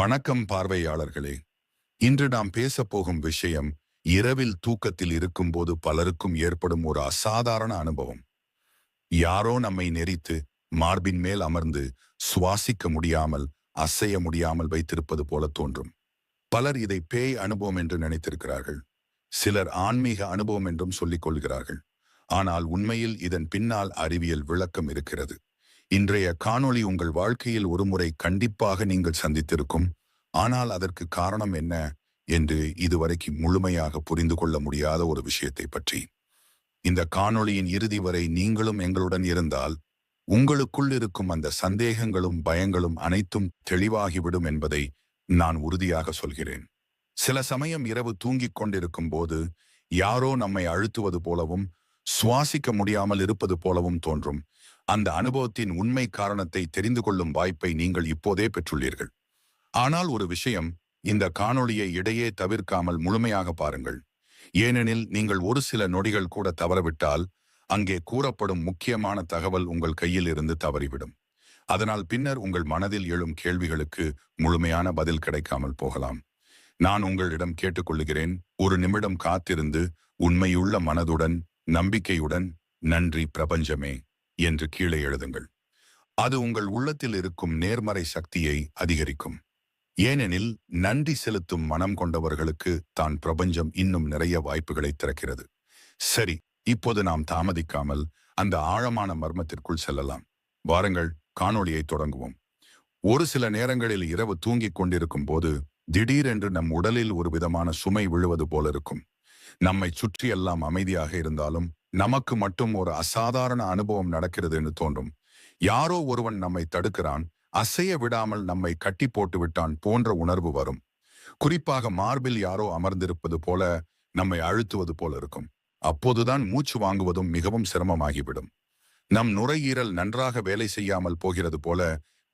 வணக்கம் பார்வையாளர்களே. இன்று நாம் பேசப் போகும் விஷயம் இரவில் தூக்கத்தில் இருக்கும்போது பலருக்கும் ஏற்படும் ஒரு அசாதாரண அனுபவம். யாரோ நம்மை நெறித்து மார்பின் மேல் அமர்ந்து சுவாசிக்க முடியாமல் அசைய முடியாமல் வைத்திருப்பது போல தோன்றும். பலர் இதை பேய் அனுபவம் என்று நினைத்திருக்கிறார்கள். சிலர் ஆன்மீக அனுபவம் என்றும் சொல்லிக் கொள்கிறார்கள். ஆனால் உண்மையில் இதன் பின்னால் அறிவியல் விளக்கம் இருக்கிறது. இன்றைய காணொளி உங்கள் வாழ்க்கையில் ஒருமுறை கண்டிப்பாக நீங்கள் சந்தித்திருக்கும். ஆனால் அதற்கு காரணம் என்ன என்று இதுவரைக்கும் முழுமையாக புரிந்து கொள்ள முடியாத ஒரு விஷயத்தை பற்றி. இந்த காணொளியின் இறுதி வரை நீங்களும் எங்களுடன் இருந்தால் உங்களுக்குள் இருக்கும் அந்த சந்தேகங்களும் பயங்களும் அனைத்தும் தெளிவாகிவிடும் என்பதை நான் உறுதியாக சொல்கிறேன். சில சமயம் இரவு தூங்கிக் கொண்டிருக்கும் போது யாரோ நம்மை அழுத்துவது போலவும் சுவாசிக்க முடியாமல் இருப்பது போலவும் தோன்றும். அந்த அனுபவத்தின் உண்மை காரணத்தை தெரிந்து கொள்ளும் வாய்ப்பை நீங்கள் இப்போதே பெற்றுள்ளீர்கள். ஆனால் ஒரு விஷயம் இந்த காணொளியை இடையே தவிர்க்காமல் முழுமையாக பாருங்கள். ஏனெனில் நீங்கள் ஒரு சில நொடிகள் கூட தவறவிட்டால் அங்கே கூறப்படும் முக்கியமான தகவல் உங்கள் கையில் இருந்து தவறிவிடும். அதனால் பின்னர் உங்கள் மனதில் எழும் கேள்விகளுக்கு முழுமையான பதில் கிடைக்காமல் போகலாம். நான் உங்களிடம் கேட்டுக்கொள்கிறேன் ஒரு நிமிடம் காத்திருந்து உண்மையுள்ள மனதுடன் நம்பிக்கையுடன் நன்றி பிரபஞ்சமே. என்று கீழே எழுதுங்கள். அது உங்கள் உள்ளத்தில் இருக்கும் நேர்மறை சக்தியை அதிகரிக்கும். ஏனெனில் நன்றி செலுத்தும் மனம் கொண்டவர்களுக்கு தான் பிரபஞ்சம் இன்னும் நிறைய வாய்ப்புகளை திறக்கிறது. சரி இப்போது நாம் தாமதிக்காமல் அந்த ஆழமான மர்மத்திற்குள் செல்லலாம். வாருங்கள் காணொளியை தொடங்குவோம். ஒரு சில நேரங்களில் இரவு தூங்கிக் கொண்டிருக்கும் போது திடீரென்று நம் உடலில் ஒரு விதமான சுமை விழுவது போல இருக்கும். நம்மை சுற்றியெல்லாம் அமைதியாக இருந்தாலும் நமக்கு மட்டும் ஒரு அசாதாரண அனுபவம் நடக்கிறது என்று தோன்றும். யாரோ ஒருவன் நம்மை தடுக்கிறான் அசைய விடாமல் நம்மை கட்டி போட்டு விட்டான் போன்ற உணர்வு வரும். குறிப்பாக மார்பில் யாரோ அமர்ந்திருப்பது போல நம்மை அழுத்துவது போல இருக்கும். அப்போதுதான் மூச்சு வாங்குவதும் மிகவும் சிரமமாகிவிடும். நம் நுரையீரல் நன்றாக வேலை செய்யாமல் போகிறது போல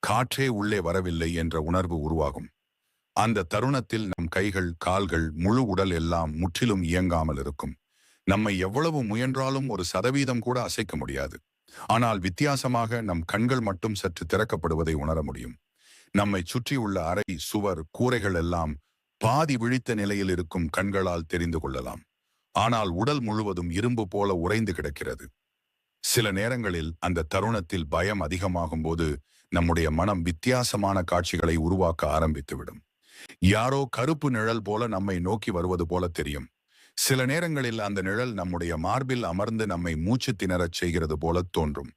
காற்றே உள்ளே வரவில்லை என்ற உணர்வு உருவாகும். அந்த தருணத்தில் நம் கைகள் கால்கள் முழு உடல் எல்லாம் முற்றிலும் இயங்காமல் இருக்கும். நம்மை எவ்வளவு முயன்றாலும் ஒரு சதவீதம் கூட அசைக்க முடியாது. ஆனால் வித்தியாசமாக நம் கண்கள் மட்டும் சற்று திறக்கப்படுவதை உணர முடியும். நம்மை சுற்றியுள்ள அறை சுவர் கூரைகள் எல்லாம் பாதி விழித்த நிலையில் இருக்கும் கண்களால் தெரிந்து கொள்ளலாம். ஆனால் உடல் முழுவதும் இரும்பு போல உறைந்து கிடக்கிறது. சில நேரங்களில் அந்த தருணத்தில் பயம் அதிகமாகும் போது நம்முடைய மனம் வித்தியாசமான காட்சிகளை உருவாக்க ஆரம்பித்துவிடும். யாரோ கருப்பு நிழல் போல நம்மை நோக்கி வருவது போல தெரியும். சில நேரங்களில் அந்த நிழல் நம்முடைய மார்பில் அமர்ந்து நம்மை மூச்சு திணறச் செய்கிறது போல தோன்றும்.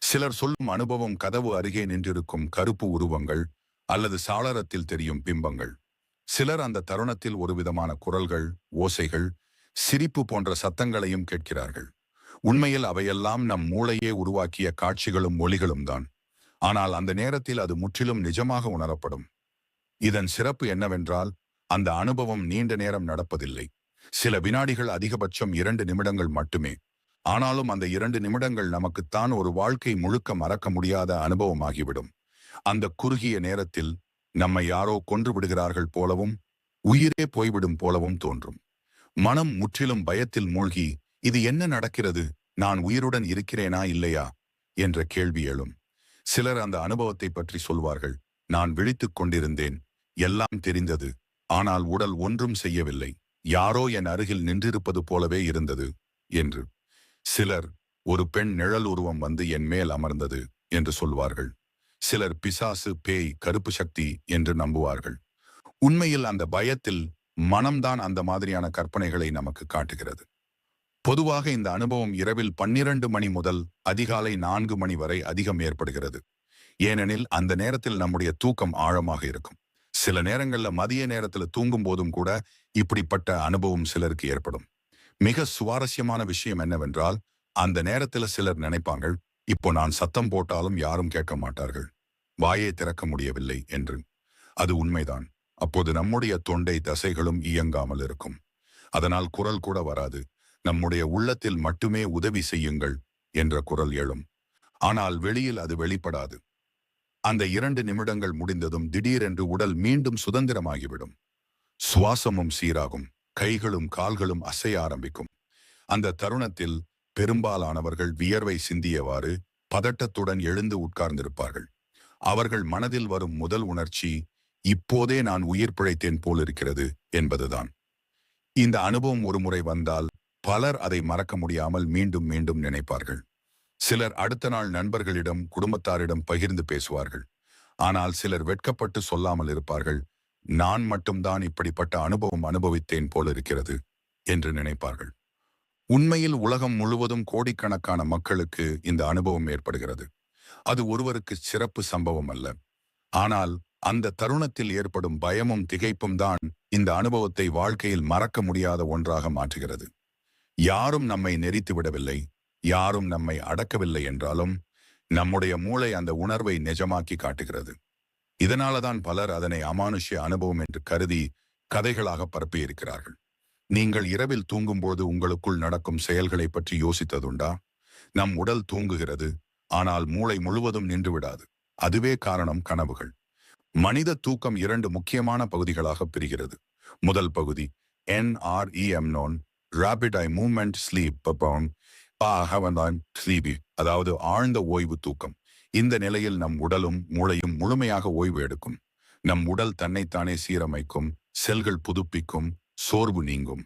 சிலர் சொல்லும் அனுபவம் கதவு அருகே நின்றிருக்கும் கருப்பு உருவங்கள் அல்லது சாளரத்தில் தெரியும் பிம்பங்கள். சிலர் அந்த தருணத்தில் ஒருவிதமான குரல்கள் ஓசைகள் சிரிப்பு போன்ற சத்தங்களையும் கேட்கிறார்கள். உண்மையில் அவையெல்லாம் நம் மூளையே உருவாக்கிய காட்சிகளும் மொழிகளும் தான். ஆனால் அந்த நேரத்தில் அது முற்றிலும் நிஜமாக உணரப்படும். இதன் சிறப்பு என்னவென்றால் அந்த அனுபவம் நீண்ட நேரம் நடப்பதில்லை. சில வினாடிகள் அதிகபட்சம் இரண்டு நிமிடங்கள் மட்டுமே. ஆனாலும் அந்த இரண்டு நிமிடங்கள் நமக்குத்தான் ஒரு வாழ்க்கை முழுக்க மறக்க முடியாத அனுபவமாகிவிடும். அந்த குறுகிய நேரத்தில் நம்மை யாரோ கொன்று விடுகிறார்கள் போலவும் உயிரே போய்விடும் போலவும் தோன்றும். மனம் முற்றிலும் பயத்தில் மூழ்கி இது என்ன நடக்கிறது? நான் உயிருடன் இருக்கிறேனா இல்லையா? என்ற கேள்வி எழும். சிலர் அந்த அனுபவத்தை பற்றி சொல்வார்கள் நான் விழித்துக் கொண்டிருந்தேன். எல்லாம் தெரிந்தது. ஆனால் உடல் ஒன்றும் செய்யவில்லை. யாரோ என் அருகில் நின்றிருப்பது போலவே இருந்தது என்று. சிலர் ஒரு பெண் நிழல் உருவம் வந்து என் மேல் அமர்ந்தது என்று சொல்வார்கள். சிலர் பிசாசு பேய் கருப்பு சக்தி என்று நம்புவார்கள். உண்மையில் அந்த பயத்தில் மனம்தான் அந்த மாதிரியான கற்பனைகளை நமக்கு காட்டுகிறது. பொதுவாக இந்த அனுபவம் இரவில் பன்னிரண்டு மணி முதல் அதிகாலை நான்கு மணி வரை அதிகம் ஏற்படுகிறது. ஏனெனில் அந்த நேரத்தில் நம்முடைய தூக்கம் ஆழமாக இருக்கும். சில நேரங்களில் மதிய நேரத்தில் தூங்கும் போதும் கூட இப்படிப்பட்ட அனுபவம் சிலருக்கு ஏற்படும். மிக சுவாரஸ்யமான விஷயம் என்னவென்றால் அந்த நேரத்தில் சிலர் நினைப்பாங்க இப்போ நான் சத்தம் போட்டாலும் யாரும் கேட்க மாட்டார்கள். வாயை திறக்க முடியவில்லை என்று. அது உண்மைதான். அப்போது நம்முடைய தொண்டை தசைகளும் இயங்காமல் இருக்கும். அதனால் குரல் கூட வராது. நம்முடைய உள்ளத்தில் மட்டுமே உதவி செய்யுங்கள் என்ற குரல் எழும். ஆனால் வெளியில் அது வெளிப்படாது. அந்த இரண்டு நிமிடங்கள் முடிந்ததும் திடீரென்று உடல் மீண்டும் சுதந்திரமாகிவிடும். சுவாசமும் சீராகும் கைகளும் கால்களும் அசைய ஆரம்பிக்கும். அந்த தருணத்தில் பெரும்பாலானவர்கள் வியர்வை சிந்தியவாறு பதட்டத்துடன் எழுந்து உட்கார்ந்திருப்பார்கள். அவர்கள் மனதில் வரும் முதல் உணர்ச்சி இப்போதே நான் உயிர் பிழைத்தேன் போலிருக்கிறது என்பதுதான். இந்த அனுபவம் ஒருமுறை வந்தால் பலர் அதை மறக்க முடியாமல் மீண்டும் மீண்டும் நினைப்பார்கள். சிலர் அடுத்த நாள் நண்பர்களிடம் குடும்பத்தாரிடம் பகிர்ந்து பேசுவார்கள். ஆனால் சிலர் வெட்கப்பட்டு சொல்லாமல் இருப்பார்கள். நான் மட்டும்தான் இப்படிப்பட்ட அனுபவம் அனுபவித்தேன் போல இருக்கிறது என்று நினைப்பார்கள். உண்மையில் உலகம் முழுவதும் கோடிக்கணக்கான மக்களுக்கு இந்த அனுபவம் ஏற்படுகிறது. அது ஒருவருக்கு சிறப்பு சம்பவம் அல்ல. ஆனால் அந்த தருணத்தில் ஏற்படும் பயமும் திகைப்பும் தான் இந்த அனுபவத்தை வாழ்க்கையில் மறக்க முடியாத ஒன்றாக மாற்றுகிறது. யாரும் நம்மை நெறித்து விடவில்லை. யாரும் நம்மை அடக்கவில்லை என்றாலும் நம்முடைய மூளை அந்த உணர்வை நிஜமாக்கி காட்டுகிறது. இதனாலதான் பலர் அதனை அமானுஷ்ய அனுபவம் என்று கருதி கதைகளாக பரப்பியிருக்கிறார்கள் நீங்கள் இரவில் தூங்கும்போது உங்களுக்குள் நடக்கும் செயல்களை பற்றி யோசித்ததுண்டா நம் உடல் தூங்குகிறது ஆனால் மூளை முழுவதும் நின்றுவிடாது அதுவே காரணம் கனவுகள் மனித தூக்கம் இரண்டு முக்கியமான பகுதிகளாக பிரிகிறது முதல் பகுதி NREM non rapid eye movement sleep அதாவது ஆழ்ந்த ஓய்வு தூக்கம் இந்த நிலையில் நம் உடலும் மூளையும் முழுமையாக ஓய்வு எடுக்கும். நம் உடல் தன்னைத்தானே சீரமைக்கும் செல்கள் புதுப்பிக்கும் சோர்வு நீங்கும்.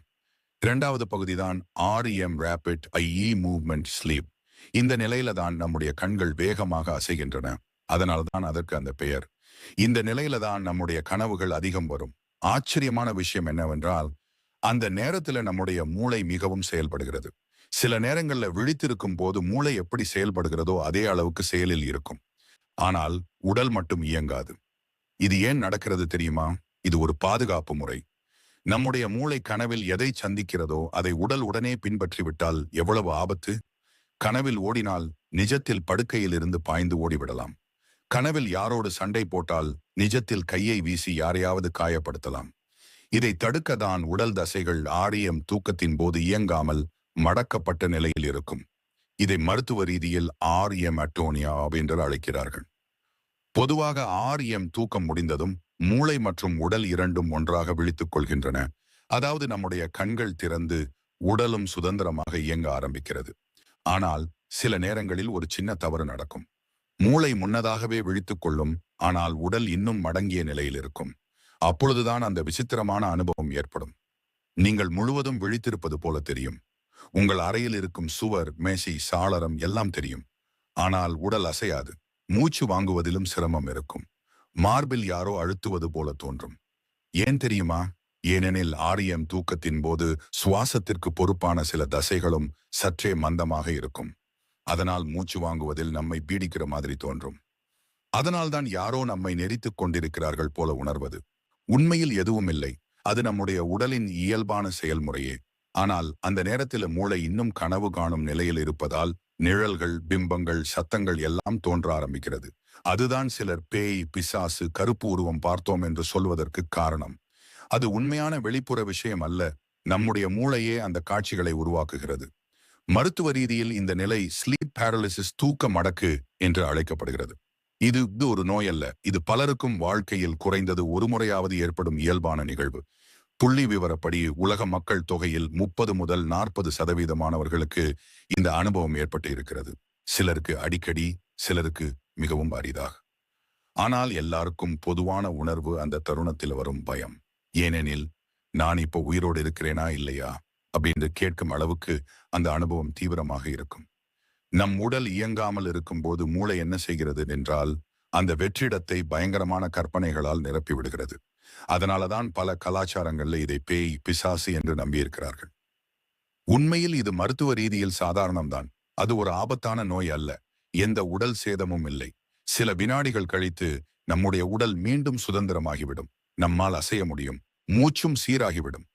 இரண்டாவது பகுதிதான் REM rapid eye movement sleep இந்த நிலையில தான் நம்முடைய கண்கள் வேகமாக அசைகின்றன. அதனால்தான் அதற்கு அந்த பெயர். இந்த நிலையில தான் நம்முடைய கனவுகள் அதிகம் வரும். ஆச்சரியமான விஷயம் என்னவென்றால் அந்த நேரத்தில் நம்முடைய மூளை மிகவும் செயல்படுகிறது. சில நேரங்களில் விழித்திருக்கும் போது மூளை எப்படி செயல்படுகிறதோ அதே அளவுக்கு செயலில் இருக்கும். ஆனால் உடல் மட்டும் இயங்காது. இது ஏன் நடக்கிறது தெரியுமா? இது ஒரு பாதுகாப்பு முறை. நம்முடைய மூளை கனவில் எதை சந்திக்கிறதோ அதை உடல் உடனே பின்பற்றிவிட்டால் எவ்வளவு ஆபத்து? கனவில் ஓடினால் நிஜத்தில் படுக்கையில் இருந்து பாய்ந்து ஓடிவிடலாம். கனவில் யாரோடு சண்டை போட்டால் நிஜத்தில் கையை வீசி யாரையாவது காயப்படுத்தலாம். இதை தடுக்க தான் உடல் தசைகள் ஆரியம் தூக்கத்தின் போது இயங்காமல் மடக்கப்பட்ட நிலையில் இருக்கும். இதை மருத்துவ ரீதியில் ஆர் எம் அட்டோனியா என்று அழைக்கிறார்கள். பொதுவாக ஆர் எம் தூக்கம் முடிந்ததும் மூளை மற்றும் உடல் இரண்டும் ஒன்றாக விழித்துக் கொள்கின்றன. அதாவது நம்முடைய கண்கள் திறந்து உடலும் சுதந்திரமாக இயங்க ஆரம்பிக்கிறது. ஆனால் சில நேரங்களில் ஒரு சின்ன தவறு நடக்கும். மூளை முன்னதாகவே விழித்துக் கொள்ளும் ஆனால் உடல் இன்னும் மடங்கிய நிலையில் இருக்கும். அப்பொழுதுதான் அந்த விசித்திரமான அனுபவம் ஏற்படும். நீங்கள் முழுவதும் விழித்திருப்பது போல தெரியும். உங்கள் அறையில் இருக்கும் சுவர் மேசை சாளரம் எல்லாம் தெரியும். ஆனால் உடல் அசையாது. மூச்சு வாங்குவதிலும் சிரமம் இருக்கும். மார்பில் யாரோ அழுத்துவது போல தோன்றும். ஏன் தெரியுமா? ஏனெனில் ஆரியம் தூக்கத்தின் போது சுவாசத்திற்கு பொறுப்பான சில தசைகளும் சற்றே மந்தமாக இருக்கும். அதனால் மூச்சு வாங்குவதில் நம்மை பீடிக்கிற மாதிரி தோன்றும். அதனால்தான் யாரோ நம்மை நெறித்துக் கொண்டிருக்கிறார்கள் போல உணர்வது. உண்மையில் எதுவும் இல்லை. அது நம்முடைய உடலின் இயல்பான செயல்முறையே. ஆனால் அந்த நேரத்தில் மூளை இன்னும் கனவு காணும் நிலையில் இருப்பதால் நிழல்கள் பிம்பங்கள் சத்தங்கள் எல்லாம் தோன்ற ஆரம்பிக்கிறது. அதுதான் சிலர் பேய் பிசாசு கருப்பு உருவம் பார்த்தோம் என்று சொல்வதற்கு காரணம். அது உண்மையான வெளிப்புற விஷயம் அல்ல. நம்முடைய மூளையே அந்த காட்சிகளை உருவாக்குகிறது. மருத்துவ ரீதியில் இந்த நிலை ஸ்லீப் பேரலிசிஸ் தூக்க மடக்கு என்று அழைக்கப்படுகிறது. இது ஒரு நோய் அல்ல. இது பலருக்கும் வாழ்க்கையில் குறைந்தது ஒரு முறையாவது ஏற்படும் இயல்பான நிகழ்வு. புள்ளி விவரப்படி உலக மக்கள் தொகையில் முப்பது முதல் நாற்பது சதவீதமானவர்களுக்கு இந்த அனுபவம் ஏற்பட்டு இருக்கிறது சிலருக்கு அடிக்கடி சிலருக்கு மிகவும் அரிதாக. ஆனால் எல்லாருக்கும் பொதுவான உணர்வு அந்த தருணத்தில் வரும் பயம். ஏனெனில் நான் இப்போ உயிரோடு இருக்கிறேனா இல்லையா? அப்படின்னு கேட்கும் அளவுக்கு அந்த அனுபவம் தீவிரமாக இருக்கும். நம் உடல் இயங்காமல் இருக்கும்போது மூளை என்ன செய்கிறது என்றால் அந்த வெற்றிடத்தை பயங்கரமான கற்பனைகளால் நிரப்பி விடுகிறது அதனாலதான் பல கலாச்சாரங்கள்ல இதை பேய் பிசாசு என்று நம்பியிருக்கிறார்கள். உண்மையில் இது மருத்துவ ரீதியில் சாதாரணம்தான். அது ஒரு ஆபத்தான நோய் அல்ல. எந்த உடல் சேதமும் இல்லை. சில வினாடிகள் கழித்து நம்முடைய உடல் மீண்டும் சுதந்திரமாகிவிடும். நம்மால் அசைய முடியும். மூச்சும் சீராகிவிடும்.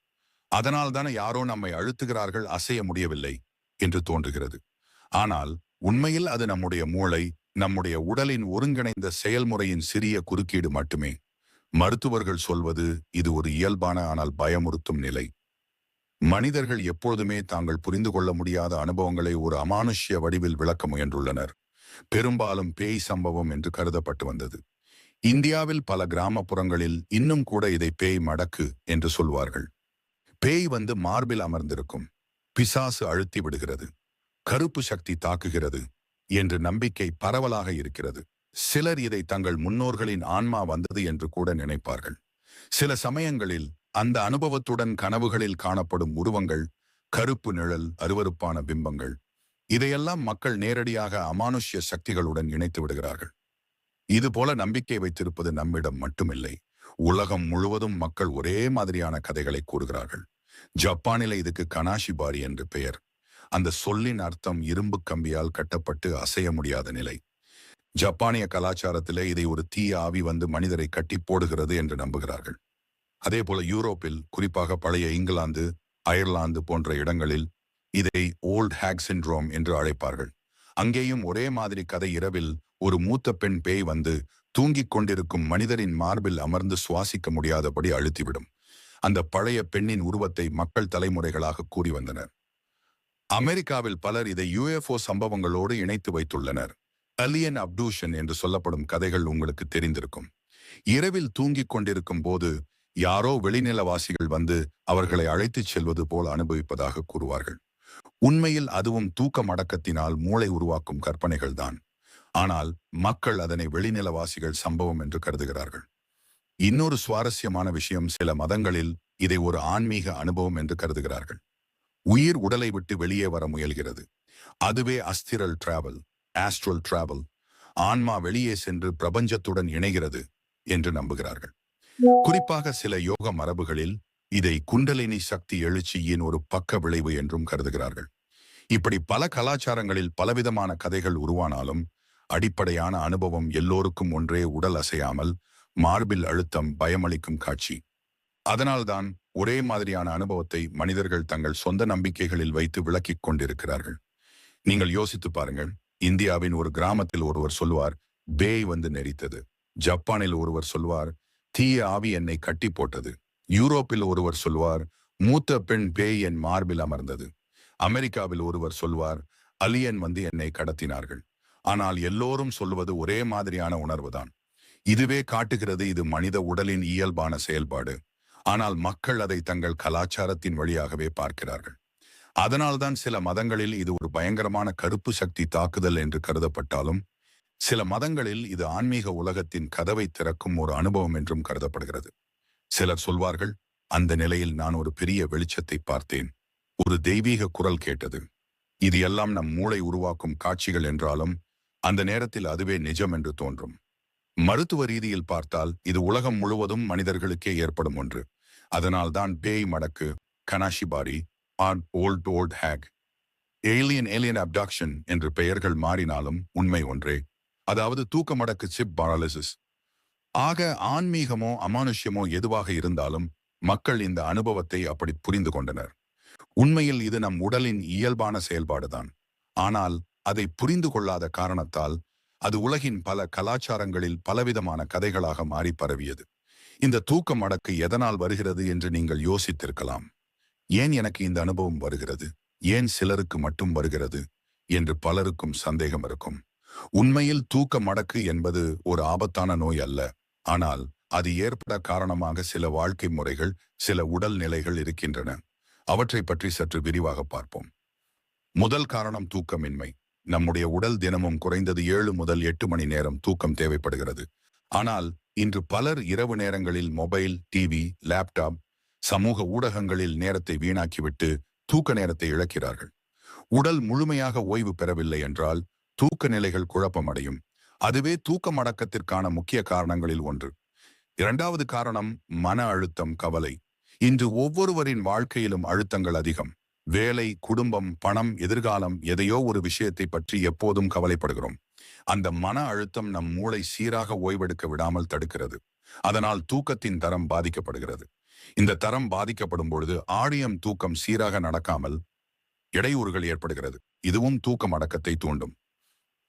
அதனால் தானே யாரோ நம்மை அழுத்துகிறார்கள் அசைய முடியவில்லை என்று தோன்றுகிறது. ஆனால் உண்மையில் அது நம்முடைய மூளை நம்முடைய உடலின் ஒருங்கிணைந்த செயல்முறையின் சிறிய குறுக்கீடு மட்டுமே. மருத்துவர்கள் சொல்வது இது ஒரு இயல்பான ஆனால் பயமுறுத்தும் நிலை. மனிதர்கள் எப்பொழுதுமே தாங்கள் புரிந்து கொள்ள முடியாத அனுபவங்களை ஒரு அமானுஷ்ய வடிவில் விளக்க முயன்றுள்ளனர். பெரும்பாலும் பேய் சம்பவம் என்று கருதப்பட்டு வந்தது. இந்தியாவில் பல கிராமப்புறங்களில் இன்னும் கூட இதை பேய் மடக்கு என்று சொல்வார்கள். பேய் வந்து மார்பில் அமர்ந்திருக்கும். பிசாசு அழுத்தி விடுகிறது. கருப்பு சக்தி தாக்குகிறது. என்று நம்பிக்கை பரவலாக இருக்கிறது. சிலர் இதை தங்கள் முன்னோர்களின் ஆன்மா வந்தது என்று கூட நினைப்பார்கள். சில சமயங்களில் அந்த அனுபவத்துடன் கனவுகளில் காணப்படும் உருவங்கள் கருப்பு நிழல் அருவருப்பான பிம்பங்கள் இதையெல்லாம் மக்கள் நேரடியாக அமானுஷ்ய சக்திகளுடன் இணைத்து விடுகிறார்கள். இது போல நம்பிக்கை வைத்திருப்பது நம்மிடம் மட்டுமில்லை. உலகம் முழுவதும் மக்கள் ஒரே மாதிரியான கதைகளை கூறுகிறார்கள். ஜப்பானில இதுக்கு கனாஷிபாரி என்று பெயர். அந்த சொல்லின் அர்த்தம் இரும்பு கம்பியால் கட்டப்பட்டு அசைய முடியாத நிலை. ஜப்பானிய கலாச்சாரத்திலே இதை ஒரு தீய ஆவி வந்து மனிதரை கட்டி போடுகிறது என்று நம்புகிறார்கள். அதே போல யூரோப்பில் குறிப்பாக பழைய இங்கிலாந்து அயர்லாந்து போன்ற இடங்களில் இதை ஓல்ட் ஹேக் சின்ட்ரோம் என்று அழைப்பார்கள். அங்கேயும் ஒரே மாதிரி கதை இரவில் ஒரு மூத்த பெண் பேய் வந்து தூங்கிக் கொண்டிருக்கும் மனிதரின் மார்பில் அமர்ந்து சுவாசிக்க முடியாதபடி அழுத்திவிடும். அந்த பழைய பெண்ணின் உருவத்தை மக்கள் தலைமுறைகளாக கூறி வந்தனர். அமெரிக்காவில் பலர் இதை யுஎஃப்ஓ சம்பவங்களோடு இணைத்து வைத்துள்ளனர். அலியன் அப்டூஷன் என்று சொல்லப்படும் கதைகள் உங்களுக்கு தெரிந்திருக்கும். இரவில் தூங்கிக் கொண்டிருக்கும் போது யாரோ வெளிநிலவாசிகள் வந்து அவர்களை அழைத்துச் செல்வது போல் அனுபவிப்பதாக கூறுவார்கள். உண்மையில் அதுவும் தூக்க மடக்கத்தினால் மூளை உருவாக்கும் கற்பனைகள்தான் ஆனால் மக்கள் அதனை வெளிநிலவாசிகள் சம்பவம் என்று கருதுகிறார்கள். இன்னொரு சுவாரஸ்யமான விஷயம் சில மதங்களில் இதை ஒரு ஆன்மீக அனுபவம் என்று கருதுகிறார்கள். உயிர் உடலை விட்டு வெளியே வர முயல்கிறது. அதுவே அஸ்திரல் டிராவல் ஆஸ்ட்ரல் டிராவல் ஆன்மா வெளியே சென்று பிரபஞ்சத்துடன் இணைகிறது என்று நம்புகிறார்கள். குறிப்பாக சில யோக மரபுகளில் இதை குண்டலினி சக்தி எழுச்சியின் ஒரு பக்க விளைவு என்றும் கருதுகிறார்கள். இப்படி பல கலாச்சாரங்களில் பலவிதமான கதைகள் உருவானாலும் அடிப்படையான அனுபவம் எல்லோருக்கும் ஒன்றே உடல் அசையாமல் மார்பில் அழுத்தம் பயமளிக்கும் காட்சி. அதனால்தான் ஒரே மாதிரியான அனுபவத்தை மனிதர்கள் தங்கள் சொந்த நம்பிக்கைகளில் வைத்து விளக்கிக் கொண்டிருக்கிறார்கள். நீங்கள் யோசித்து பாருங்கள். இந்தியாவின் ஒரு கிராமத்தில் ஒருவர் சொல்வார் பேய் வந்து நெறித்தது ஜப்பானில் ஒருவர் சொல்வார் தீய ஆவி என்னை கட்டி போட்டது. யூரோப்பில் ஒருவர் சொல்வார் மூத்த பெண் பேய் என் மார்பில் அமர்ந்தது. அமெரிக்காவில் ஒருவர் சொல்வார் அலியன் வந்து என்னை கடத்தினார்கள். ஆனால் எல்லோரும் சொல்வது ஒரே மாதிரியான உணர்வுதான். இதுவே காட்டுகிறது இது மனித உடலின் இயல்பான செயல்பாடு. ஆனால் மக்கள் அதை தங்கள் கலாச்சாரத்தின் வழியாகவே பார்க்கிறார்கள். அதனால்தான் சில மதங்களில் இது ஒரு பயங்கரமான கருப்பு சக்தி தாக்குதல் என்று கருதப்பட்டாலும் சில மதங்களில் இது ஆன்மீக உலகத்தின் கதவை திறக்கும் ஒரு அனுபவம் என்றும் கருதப்படுகிறது. சிலர் சொல்வார்கள் அந்த நிலையில் நான் ஒரு பெரிய வெளிச்சத்தை பார்த்தேன். ஒரு தெய்வீக குரல் கேட்டது. இது எல்லாம் நம் மூளை உருவாக்கும் காட்சிகள் என்றாலும் அந்த நேரத்தில் அதுவே நிஜம் என்று தோன்றும். மருத்துவ ரீதியில் பார்த்தால் இது உலகம் முழுவதும் மனிதர்களுக்கே ஏற்படும் ஒன்று. அதனால்தான் பேய் மடக்கு கனாஷிபாரி an old old hag alien alien abduction என்று பெயர்கள் மாறினாலும் உண்மை ஒன்றே. அதாவது தூக்க மடக்கு சிப் பாராலிசிஸ் ஆக ஆன்மீகமோ அமானுஷ்யமோ எதுவாக இருந்தாலும் மக்கள் இந்த அனுபவத்தை அப்படி புரிந்து கொண்டனர். உண்மையில் இது நம் உடலின் இயல்பான செயல்பாடுதான். ஆனால் அதை புரிந்து கொள்ளாத காரணத்தால் அது உலகின் பல கலாச்சாரங்களில் பலவிதமான கதைகளாக மாறி பரவியது. இந்த தூக்கம் அடக்கு எதனால் வருகிறது என்று நீங்கள் யோசித்திருக்கலாம். ஏன் எனக்கு இந்த அனுபவம் வருகிறது? ஏன் சிலருக்கு மட்டும் வருகிறது? என்று பலருக்கும் சந்தேகம் இருக்கும். உண்மையில் தூக்க மடக்கு என்பது ஒரு ஆபத்தான நோய் அல்ல. ஆனால் அது ஏற்பட காரணமாக சில வாழ்க்கை முறைகள் சில உடல் நிலைகள் இருக்கின்றன. அவற்றை பற்றி சற்று விரிவாக பார்ப்போம். முதல் காரணம் தூக்கமின்மை. நம்முடைய உடல் தினமும் குறைந்தது ஏழு முதல் எட்டு மணி நேரம் தூக்கம் தேவைப்படுகிறது. ஆனால் இன்று பலர் இரவு நேரங்களில் மொபைல் டிவி லேப்டாப் சமூக ஊடகங்களில் நேரத்தை வீணாக்கிவிட்டு தூக்க நேரத்தை இழக்கிறார்கள். உடல் முழுமையாக ஓய்வு பெறவில்லை என்றால் தூக்க நிலைகள் குழப்பமடையும். அதுவே தூக்க மடக்கத்திற்கான முக்கிய காரணங்களில் ஒன்று. இரண்டாவது காரணம் மன அழுத்தம் கவலை. இன்று ஒவ்வொருவரின் வாழ்க்கையிலும் அழுத்தங்கள் அதிகம். வேலை குடும்பம் பணம் எதிர்காலம் எதையோ ஒரு விஷயத்தை பற்றி எப்போதும் கவலைப்படுகிறோம். அந்த மன அழுத்தம் நம் மூளை சீராக ஓய்வெடுக்க விடாமல் தடுக்கிறது. அதனால் தூக்கத்தின் தரம் பாதிக்கப்படுகிறது. இந்த தரம் பாதிக்கப்படும் பொழுது ஆடியம் தூக்கம் சீராக நடக்காமல் இடையூறுகள் ஏற்படுகிறது. இதுவும் தூக்கம் அடக்கத்தை தூண்டும்.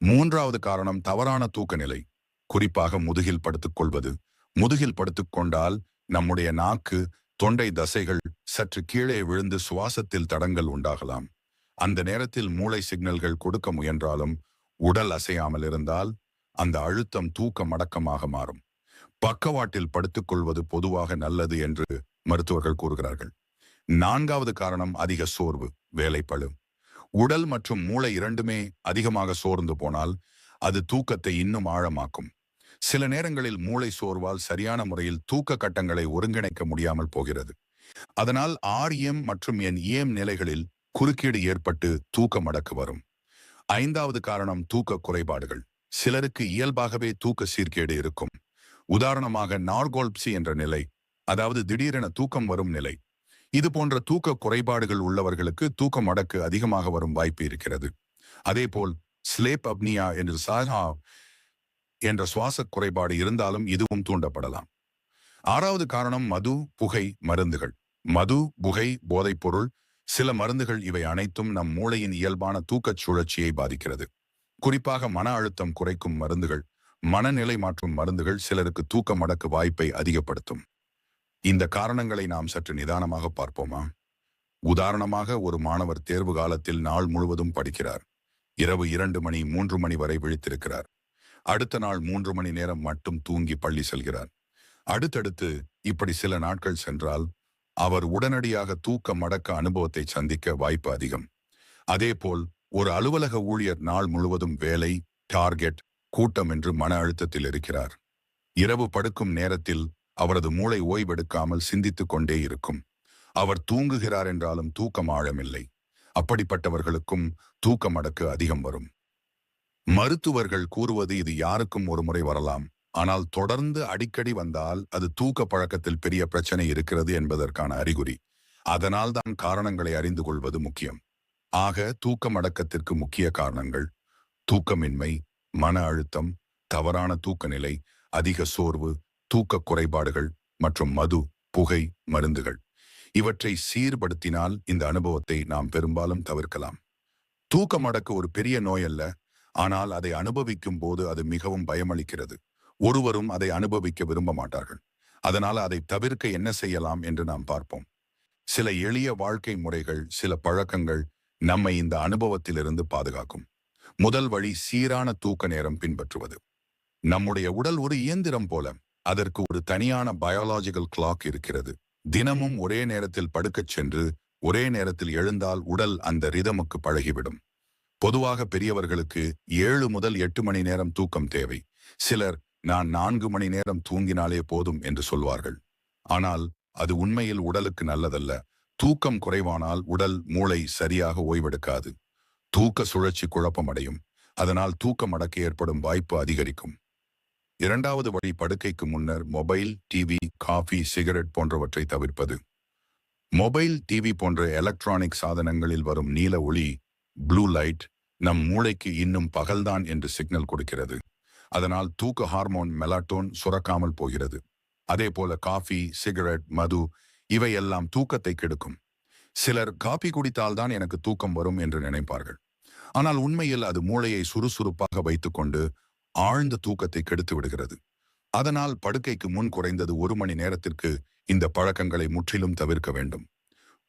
மூன்றாவது காரணம் தவறான தூக்க நிலை. குறிப்பாக முதுகில் படுத்துக் கொள்வது. முதுகில் படுத்துக் கொண்டால் நம்முடைய நாக்கு தொண்டை தசைகள் சற்று கீழே விழுந்து சுவாசத்தில் தடங்கள் உண்டாகலாம். அந்த நேரத்தில் மூளை சிக்னல்கள் கொடுக்க முயன்றாலும் உடல் அசையாமல் இருந்தால் அந்த அழுத்தம் தூக்கம் அடக்கமாக மாறும். பக்கவாட்டில் படுத்துக்கொள்வது பொதுவாக நல்லது என்று மருத்துவர்கள் கூறுகிறார்கள். நான்காவது காரணம் அதிக சோர்வு வேலைப்பழு உடல் மற்றும் மூளை இரண்டுமே அதிகமாக சோர்ந்து போனால் அது தூக்கத்தை இன்னும் ஆழமாக்கும். சில நேரங்களில் மூளை சோர்வால் சரியான முறையில் தூக்க கட்டங்களை ஒருங்கிணைக்க முடியாமல் போகிறது. அதனால் ஆர்எம் மற்றும் என் ஏம் நிலைகளில் குறுக்கீடு ஏற்பட்டு தூக்கம் அடக்கு வரும். ஐந்தாவது காரணம் தூக்க குறைபாடுகள். சிலருக்கு இயல்பாகவே தூக்க சீர்கேடு இருக்கும். உதாரணமாக நார்கோல்ப்சி என்ற நிலை அதாவது திடீரென தூக்கம் வரும் நிலை. இது போன்ற தூக்க குறைபாடுகள் உள்ளவர்களுக்கு தூக்க மடக்கு அதிகமாக வரும் வாய்ப்பு இருக்கிறது. அதேபோல் ஸ்லேப் அப்னியா என்று சாஹா என்ற சுவாச குறைபாடு இருந்தாலும் இதுவும் தூண்டப்படலாம். ஆறாவது காரணம் மது புகை மருந்துகள். மது புகை போதைப்பொருள் சில மருந்துகள் இவை அனைத்தும் நம் மூளையின் இயல்பான தூக்கச் சுழற்சியை பாதிக்கிறது. குறிப்பாக மன அழுத்தம் குறைக்கும் மருந்துகள். மனநிலை மாற்றும் மருந்துகள் சிலருக்கு தூக்க மடக்கு வாய்ப்பை அதிகப்படுத்தும். இந்த காரணங்களை நாம் சற்று நிதானமாக பார்ப்போமா? உதாரணமாக ஒரு மாணவர் தேர்வு காலத்தில் நாள் முழுவதும் படிக்கிறார். இரவு இரண்டு மணி மூன்று மணி வரை விழித்திருக்கிறார். அடுத்த நாள் மூன்று மணி நேரம் மட்டும் தூங்கி பள்ளி செல்கிறார். அடுத்தடுத்து இப்படி சில நாட்கள் சென்றால் அவர் உடனடியாக தூக்க மடக்க அனுபவத்தை சந்திக்க வாய்ப்பு அதிகம். அதேபோல் ஒரு அலுவலக ஊழியர் நாள் முழுவதும் வேலை டார்கெட் கூட்டம் என்று மன அழுத்தத்தில் இருக்கிறார். இரவு படுக்கும் நேரத்தில் அவரது மூளை ஓய்வெடுக்காமல் சிந்தித்துக் கொண்டே இருக்கும். அவர் தூங்குகிறார் என்றாலும் தூக்கம் ஆழமில்லை. அப்படிப்பட்டவர்களுக்கும் தூக்க மடக்கு அதிகம் வரும். மருத்துவர்கள் கூறுவது இது யாருக்கும் ஒரு முறை வரலாம். ஆனால் தொடர்ந்து அடிக்கடி வந்தால் அது தூக்க பழக்கத்தில் பெரிய பிரச்சனை இருக்கிறது என்பதற்கான அறிகுறி. அதனால் தான் காரணங்களை அறிந்து கொள்வது முக்கியம். ஆக தூக்கம் அடக்கத்திற்கு முக்கிய காரணங்கள் தூக்கமின்மை மன அழுத்தம் தவறான தூக்க நிலை அதிக சோர்வு தூக்க குறைபாடுகள் மற்றும் மது புகை மருந்துகள். இவற்றை சீர்படுத்தினால் இந்த அனுபவத்தை நாம் பெரும்பாலும் தவிர்க்கலாம். தூக்கம் அடக்க ஒரு பெரிய நோய் அல்ல ஆனால் அதை அனுபவிக்கும் போது அது மிகவும் பயமளிக்கிறது. ஒருவரும் அதை அனுபவிக்க விரும்ப மாட்டார்கள். அதனால் அதை தவிர்க்க என்ன செய்யலாம் என்று நாம் பார்ப்போம். சில எளிய வாழ்க்கை முறைகள் சில பழக்கங்கள் நம்மை இந்த அனுபவத்திலிருந்து பாதுகாக்கும். முதல் வழி சீரான தூக்க நேரம் பின்பற்றுவது. நம்முடைய உடல் ஒரு இயந்திரம் போல அதற்கு ஒரு தனியான பயாலாஜிக்கல் கிளாக் இருக்கிறது. தினமும் ஒரே நேரத்தில் படுக்கச் சென்று ஒரே நேரத்தில் எழுந்தால் உடல் அந்த ரிதமுக்கு பழகிவிடும். பொதுவாக பெரியவர்களுக்கு ஏழு முதல் எட்டு மணி நேரம் தூக்கம் தேவை. சிலர் நான் நான்கு மணி நேரம் தூங்கினாலே போதும் என்று சொல்வார்கள். ஆனால் அது உண்மையில் உடலுக்கு நல்லதல்ல. தூக்கம் குறைவானால் உடல் மூளை சரியாக ஓய்வெடுக்காது. தூக்க சுழற்சி குழப்பமடையும். அதனால் தூக்கம் அடக்க ஏற்படும் வாய்ப்பு அதிகரிக்கும். இரண்டாவது வழி படுக்கைக்கு முன்னர் மொபைல் டிவி காஃபி சிகரெட் போன்றவற்றை தவிர்ப்பது. மொபைல் டிவி போன்ற எலக்ட்ரானிக் சாதனங்களில் வரும் நீல ஒளி ப்ளூ லைட் நம் மூளைக்கு இன்னும் பகல்தான் என்று சிக்னல் கொடுக்கிறது. அதனால் தூக்க ஹார்மோன் மெலாட்டோன் சுரக்காமல் போகிறது. அதே போல காஃபி சிகரெட் மது இவையெல்லாம் தூக்கத்தை கெடுக்கும். சிலர் காபி குடித்தால்தான் எனக்கு தூக்கம் வரும் என்று நினைப்பார்கள். ஆனால் உண்மையில் அது மூளையை சுறுசுறுப்பாக வைத்துக்கொண்டு ஆழ்ந்த தூக்கத்தை கெடுத்து விடுகிறது. அதனால் படுக்கைக்கு முன் குறைந்தது ஒரு மணி நேரத்திற்கு இந்த பழக்கங்களை முற்றிலும் தவிர்க்க வேண்டும்.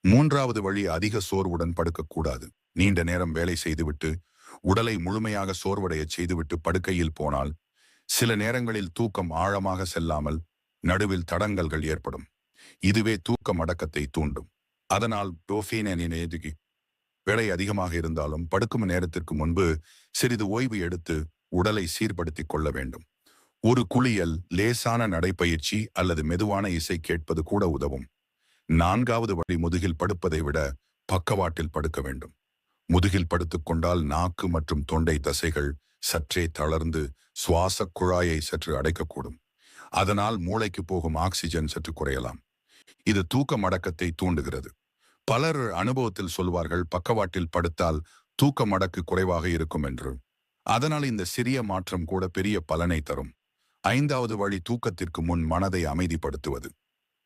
மூன்றாவது வழி அதிக சோர்வுடன் படுக்கக்கூடாது. நீண்ட நேரம் வேலை செய்துவிட்டு உடலை முழுமையாக சோர்வடையச் செய்துவிட்டு படுக்கையில் போனால் சில நேரங்களில் தூக்கம் ஆழமாக செல்லாமல் நடுவில் தடங்கல்கள் ஏற்படும். இதுவே தூக்கம் அடக்கத்தை தூண்டும். அதனால் டோஃபீனின் எதுகி விலை அதிகமாக இருந்தாலும் படுக்கும் நேரத்திற்கு முன்பு சிறிது ஓய்வு எடுத்து உடலை சீர்படுத்திக் கொள்ள வேண்டும். ஒரு குளியல் லேசான நடைப்பயிற்சி அல்லது மெதுவான இசை கேட்பது கூட உதவும். நான்காவது வழி முதுகில் படுப்பதை விட பக்கவாட்டில் படுக்க வேண்டும். முதுகில் படுத்துக்கொண்டால் நாக்கு மற்றும் தொண்டை தசைகள் சற்றே தளர்ந்து சுவாச குழாயை சற்று அடைக்கக்கூடும். அதனால் மூளைக்கு போகும் ஆக்சிஜன் சற்று குறையலாம். இது தூக்க மடக்கத்தை தூண்டுகிறது. பலர் அனுபவத்தில் சொல்வார்கள் பக்கவாட்டில் படுத்தால் தூக்க மடக்கு குறைவாக இருக்கும் என்று. அதனால் இந்த சிறிய மாற்றம் கூட பெரிய பலனை தரும். ஐந்தாவது வழி தூக்கத்திற்கு முன் மனதை அமைதிப்படுத்துவது.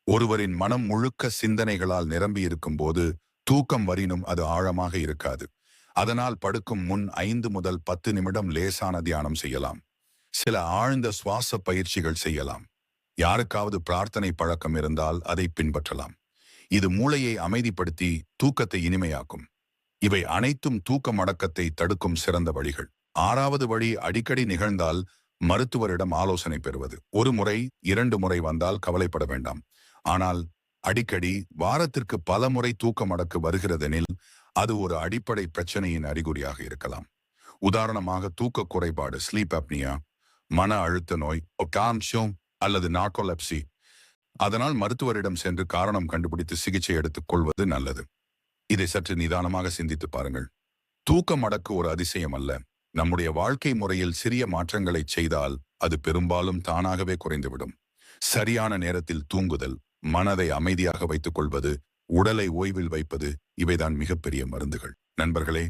ஒருவரின் மனம் முழுக்க சிந்தனைகளால் நிரம்பி இருக்கும் போது தூக்கம் வரினும் அது ஆழமாக இருக்காது. அதனால் படுக்கும் முன் ஐந்து முதல் பத்து நிமிடம் லேசான தியானம் செய்யலாம். சில ஆழ்ந்த சுவாச பயிற்சிகள் செய்யலாம். யாருக்காவது பிரார்த்தனை பழக்கம் இருந்தால் அதை பின்பற்றலாம். இது மூளையை அமைதிப்படுத்தி தூக்கத்தை இனிமையாக்கும். இவை அனைத்தும் தூக்க மடக்கத்தை தடுக்கும் சிறந்த வழிகள். ஆறாவது வழி அடிக்கடி நிகழ்ந்தால் மருத்துவரிடம் ஆலோசனை பெறுவது. ஒரு முறை இரண்டு முறை வந்தால் கவலைப்பட வேண்டாம். ஆனால் அடிக்கடி வாரத்திற்கு பல முறை தூக்க மடக்கு வருகிறதெனில் அது ஒரு அடிப்படை பிரச்சனையின் அறிகுறியாக இருக்கலாம். உதாரணமாக தூக்க குறைபாடு ஸ்லீப் அப்னியா மன அழுத்த நோய் அல்லது நாக்கோலப்சி அதனால் மருத்துவரிடம் சென்று காரணம் கண்டுபிடித்து சிகிச்சை எடுத்துக் கொள்வது நல்லது. இதை சற்று நிதானமாக சிந்தித்து பாருங்கள். தூக்கம் அடக்கு ஒரு அதிசயம் அல்ல. நம்முடைய வாழ்க்கை முறையில் சிறிய மாற்றங்களை செய்தால் அது பெரும்பாலும் தானாகவே குறைந்துவிடும். சரியான நேரத்தில் தூங்குதல் மனதை அமைதியாக வைத்துக் கொள்வது உடலை ஓய்வில் வைப்பது இவைதான் மிகப்பெரிய மருந்துகள். நண்பர்களே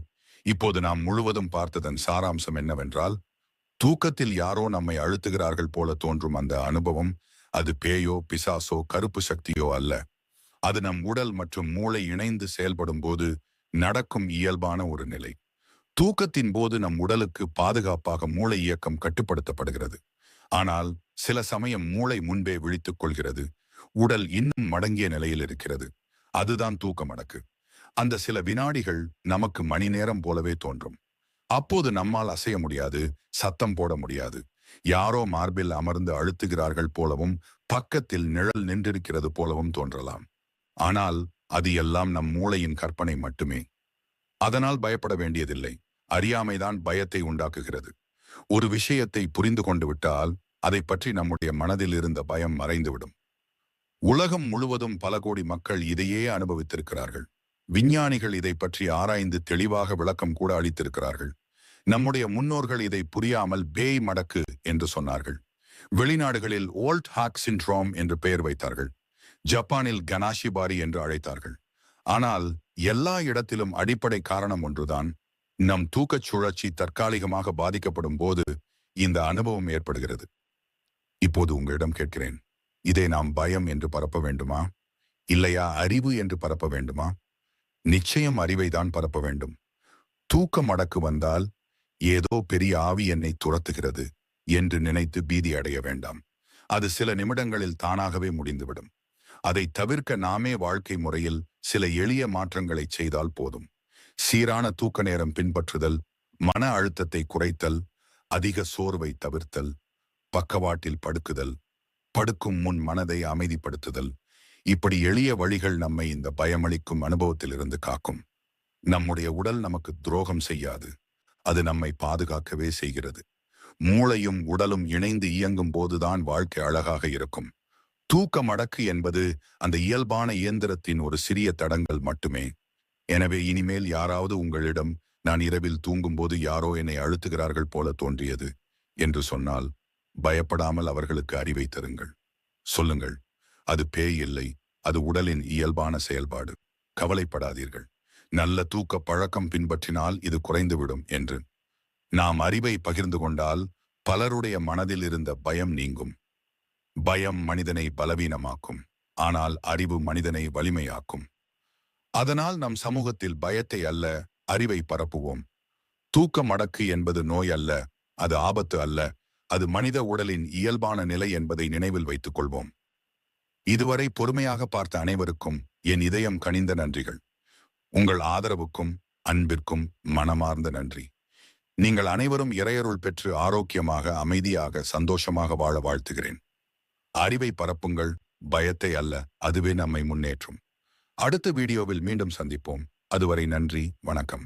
இப்போது நாம் முழுவதும் பார்த்ததன் சாராம்சம் என்னவென்றால் தூக்கத்தில் யாரோ நம்மை அழுத்துகிறார்கள் போல தோன்றும் அந்த அனுபவம் அது பேயோ பிசாசோ கருப்பு சக்தியோ அல்ல. அது நம் உடல் மற்றும் மூளை இணைந்து செயல்படும் போது நடக்கும் இயல்பான ஒரு நிலை. தூக்கத்தின் போது நம் உடலுக்கு பாதுகாப்பாக மூளை இயக்கம் கட்டுப்படுத்தப்படுகிறது. ஆனால் சில சமயம் மூளை முன்பே விழித்துக் கொள்கிறது. உடல் இன்னும் மடங்கிய நிலையில் இருக்கிறது. அதுதான் தூக்க மடக்கு. அந்த சில வினாடிகள் நமக்கு மணி நேரம் போலவே தோன்றும். அப்போது நம்மால் அசைய முடியாது சத்தம் போட முடியாது. யாரோ மார்பில் அமர்ந்து அழுத்துகிறார்கள் போலவும் பக்கத்தில் நிழல் நின்றிருக்கிறது போலவும் தோன்றலாம். ஆனால் அது எல்லாம் நம் மூளையின் கற்பனை மட்டுமே. அதனால் பயப்பட வேண்டியதில்லை. அறியாமைதான் பயத்தை உண்டாக்குகிறது. ஒரு விஷயத்தை புரிந்து கொண்டு விட்டால் அதை பற்றி நம்முடைய மனதில் இருந்த பயம் மறைந்துவிடும். உலகம் முழுவதும் பல கோடி மக்கள் இதையே அனுபவித்திருக்கிறார்கள். விஞ்ஞானிகள் இதை பற்றி ஆராய்ந்து தெளிவாக விளக்கம் கூட அளித்திருக்கிறார்கள். நம்முடைய முன்னோர்கள் இதை புரியாமல் பேய் மடக்கு என்று சொன்னார்கள். வெளிநாடுகளில் ஓல்ட் ஹாக் சின்ட்ரோம் என்று பெயர் வைத்தார்கள். ஜப்பானில் கனாஷிபாரி என்று அழைத்தார்கள். ஆனால் எல்லா இடத்திலும் அடிப்படை காரணம் ஒன்றுதான். நம் தூக்கச் சுழற்சி தற்காலிகமாக பாதிக்கப்படும் போது இந்த அனுபவம் ஏற்படுகிறது. இப்போது உங்களிடம் கேட்கிறேன். இதை நாம் பயம் என்று பரப்ப வேண்டுமா? இல்லையா அறிவு என்று பரப்ப வேண்டுமா? நிச்சயம் அறிவை தான் பரப்ப வேண்டும். தூக்கம் அடக்கு வந்தால் ஏதோ பெரிய ஆவி என்னை துரத்துகிறது என்று நினைத்து பீதி அடைய வேண்டாம். அது சில நிமிடங்களில் தானாகவே முடிந்துவிடும். அதை தவிர்க்க நாமே வாழ்க்கை முறையில் சில எளிய மாற்றங்களை செய்தால் போதும். சீரான தூக்க நேரம் பின்பற்றுதல் மன அழுத்தத்தை குறைத்தல் அதிக சோர்வை தவிர்த்தல் பக்கவாட்டில் படுக்குதல் படுக்கும் முன் மனதை அமைதிப்படுத்துதல். இப்படி எளிய வழிகள் நம்மை இந்த பயமளிக்கும் அனுபவத்திலிருந்து காக்கும். நம்முடைய உடல் நமக்கு துரோகம் செய்யாது. அது நம்மை பாதுகாக்கவே செய்கிறது. மூளையும் உடலும் இணைந்து இயங்கும் போதுதான் வாழ்க்கை அழகாக இருக்கும். தூக்க மடக்கு என்பது அந்த இயல்பான இயந்திரத்தின் ஒரு சிறிய தடங்கள் மட்டுமே. எனவே இனிமேல் யாராவது உங்களிடம் நான் இரவில் தூங்கும்போது யாரோ என்னை அழுத்துகிறார்கள் போல தோன்றியது என்று சொன்னால் பயப்படாமல் அவர்களுக்கு அறிவை தருங்கள். சொல்லுங்கள் அது பேய் இல்லை அது உடலின் இயல்பான செயல்பாடு. கவலைப்படாதீர்கள். நல்ல தூக்க பழக்கம் பின்பற்றினால் இது குறைந்துவிடும் என்று. நாம் அறிவை பகிர்ந்து கொண்டால் பலருடைய மனதில் இருந்த பயம் நீங்கும். பயம் மனிதனை பலவீனமாக்கும். ஆனால் அறிவு மனிதனை வலிமையாக்கும். அதனால் நம் சமூகத்தில் பயத்தை அல்ல அறிவை பரப்புவோம். தூக்க மடக்கு என்பது நோய் அல்ல அது ஆபத்து அல்ல அது மனித உடலின் இயல்பான நிலை என்பதை நினைவில் வைத்துக் கொள்வோம். இதுவரை பொறுமையாக பார்த்த அனைவருக்கும் என் இதயம் கனிந்த நன்றிகள். உங்கள் ஆதரவுக்கும் அன்பிற்கும் மனமார்ந்த நன்றி. நீங்கள் அனைவரும் இறையருள் பெற்று ஆரோக்கியமாக அமைதியாக சந்தோஷமாக வாழ வாழ்த்துகிறேன். அறிவை பரப்புங்கள் பயத்தை அல்ல அதுவே நம்மை முன்னேற்றும். அடுத்த வீடியோவில் மீண்டும் சந்திப்போம். அதுவரை நன்றி வணக்கம்.